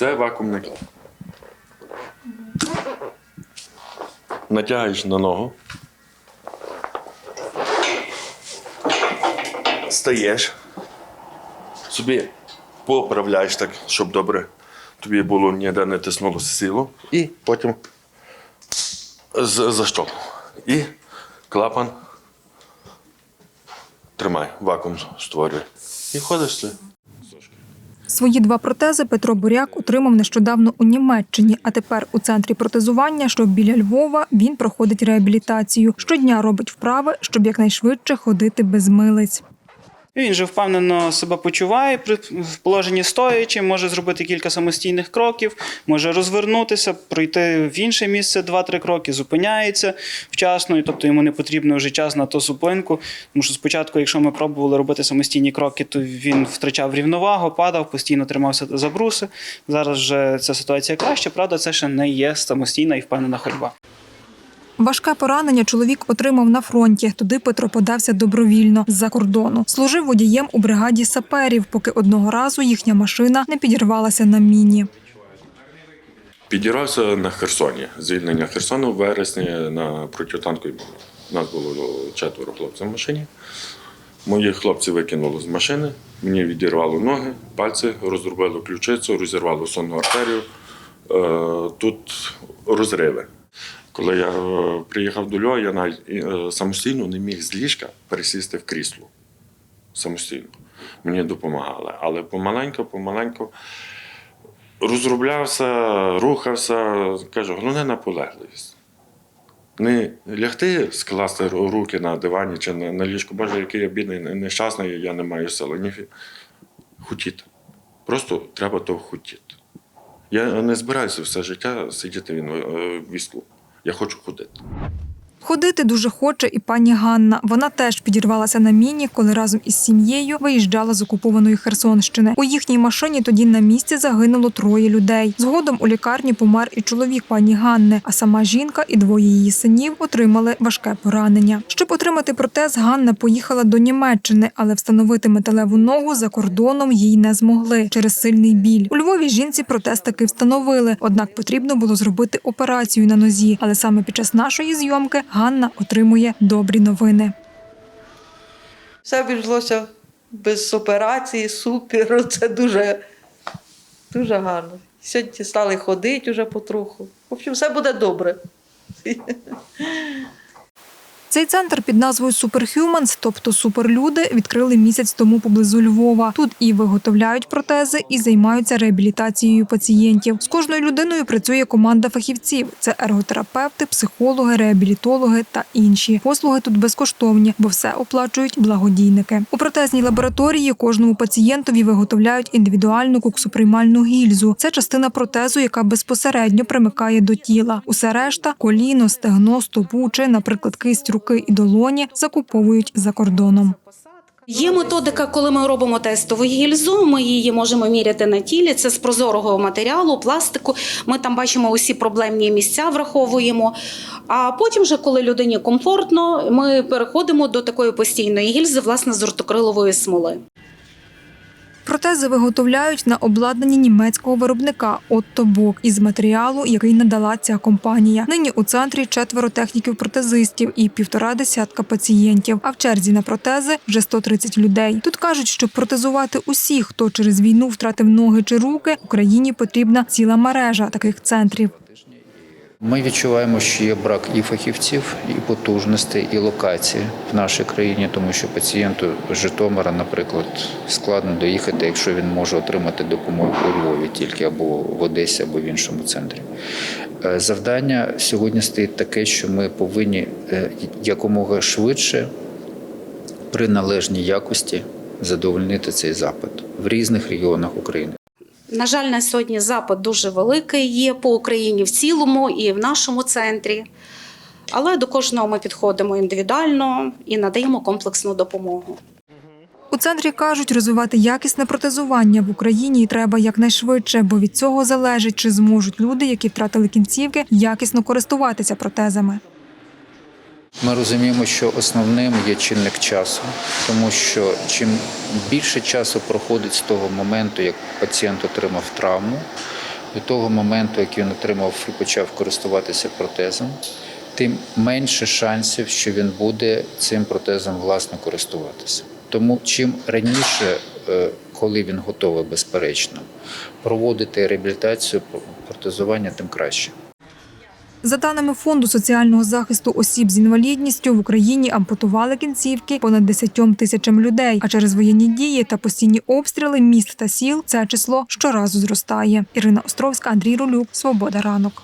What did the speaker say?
Це вакуумний клап. Натягаєш на ногу. Стаєш. Собі поправляєш так, щоб добре тобі було ніде не тиснуло силу. І потім з- защолкнув. І клапан тримай, вакуум створює. І ходиш. Свої два протези Петро Буряк отримав нещодавно у Німеччині, а тепер у центрі протезування, що біля Львова, він проходить реабілітацію. Щодня робить вправи, щоб якнайшвидше ходити без милиць. Він же впевнено себе почуває при положенні стоячи, може зробити кілька самостійних кроків, може розвернутися, пройти в інше місце 2-3 кроки, зупиняється вчасно, і тобто йому не потрібно вже час на ту зупинку. Тому що спочатку, якщо ми пробували робити самостійні кроки, то він втрачав рівновагу, падав, постійно тримався за бруси. Зараз вже ця ситуація краща, правда, це ще не є самостійна і впевнена ходьба. Важке поранення чоловік отримав на фронті. Туди Петро подався добровільно з-за кордону. Служив водієм у бригаді саперів, поки одного разу їхня машина не підірвалася на міні. Підірався на Херсоні. Звільнення Херсону в вересні на протитанковій бомбі. Нас було четверо хлопців в машині. Моїх хлопців викинуло з машини, мені відірвало ноги, пальці, розрубило ключицю, розірвало сонну артерію. Е, Тут розриви. Коли я е, приїхав до Львова, я навіть е, самостійно не міг з ліжка пересісти в крісло. Самостійно. Мені допомагали. Але помаленьку розроблявся, рухався. Кажу, головне наполегливість. Не лягти, скласти руки на дивані чи на, на ліжку. Боже, який я бідний, нещасний, я не маю сили. Ні, хотіти. Просто треба того хотіти. Я не збираюся все життя сидіти е, в візку. Я хочу ходити. Ходити дуже хоче і пані Ганна. Вона теж підірвалася на міні, коли разом із сім'єю виїжджала з окупованої Херсонщини. У їхній машині тоді на місці загинуло троє людей. Згодом у лікарні помер і чоловік пані Ганни, а сама жінка і двоє її синів отримали важке поранення. Щоб отримати протез, Ганна поїхала до Німеччини, але встановити металеву ногу за кордоном їй не змогли через сильний біль. У Львові жінці протез таки встановили, однак потрібно було зробити операцію на нозі. Але саме під час нашої зйомки Ганна отримує добрі новини. Все обійшлося без операції, супер. Це дуже, дуже гарно. Сьогодні стали ходити вже потроху. В общем, все буде добре. Цей центр під назвою Superhumans, тобто суперлюди, відкрили місяць тому поблизу Львова. Тут і виготовляють протези, і займаються реабілітацією пацієнтів. З кожною людиною працює команда фахівців: це ерготерапевти, психологи, реабілітологи та інші. Послуги тут безкоштовні, бо все оплачують благодійники. У протезній лабораторії кожному пацієнтові виготовляють індивідуальну куксоприймальну гільзу. Це частина протезу, яка безпосередньо примикає до тіла. Усе решта коліно, стегно, стопу чи, наприклад, кисть руки і долоні закуповують за кордоном. Є методика, коли ми робимо тестову гільзу. Ми її можемо міряти на тілі. Це з прозорого матеріалу, пластику. Ми там бачимо усі проблемні місця, враховуємо. А потім, вже, коли людині комфортно, ми переходимо до такої постійної гільзи, власне, з ортокрилової смоли. Протези виготовляють на обладнанні німецького виробника Отто Бок із матеріалу, який надала ця компанія. Нині у центрі четверо техніків-протезистів і півтора десятка пацієнтів. А в черзі на протези вже 130 людей. Тут кажуть, щоб протезувати усіх, хто через війну втратив ноги чи руки, Україні потрібна ціла мережа таких центрів. Ми відчуваємо, що є брак і фахівців, і потужностей, і локації в нашій країні, тому що пацієнту з Житомира, наприклад, складно доїхати, якщо він може отримати допомогу у Львові тільки або в Одесі, або в іншому центрі. Е, Завдання сьогодні стоїть таке, що ми повинні е, якомога швидше при належній якості задовольнити цей запит в різних регіонах України. На жаль, на сьогодні запит дуже великий є по Україні в цілому і в нашому центрі. Але до кожного ми підходимо індивідуально і надаємо комплексну допомогу. У центрі кажуть, розвивати якісне протезування в Україні треба якнайшвидше, бо від цього залежить, чи зможуть люди, які втратили кінцівки, якісно користуватися протезами. Ми розуміємо, що основним є чинник часу, тому що чим більше часу проходить з того моменту, як пацієнт отримав травму, До того моменту, як він отримав і почав користуватися протезом, тим менше шансів, що він буде цим протезом власне користуватися. Тому чим раніше, е, коли він готовий, безперечно, проводити реабілітацію протезування, тим краще. За даними Фонду соціального захисту осіб з інвалідністю, в Україні ампутували кінцівки понад 10 тисячам людей. А через воєнні дії та постійні обстріли міст та сіл це число щоразу зростає. Ірина Островська, Андрій Рулюк, Свобода ранок.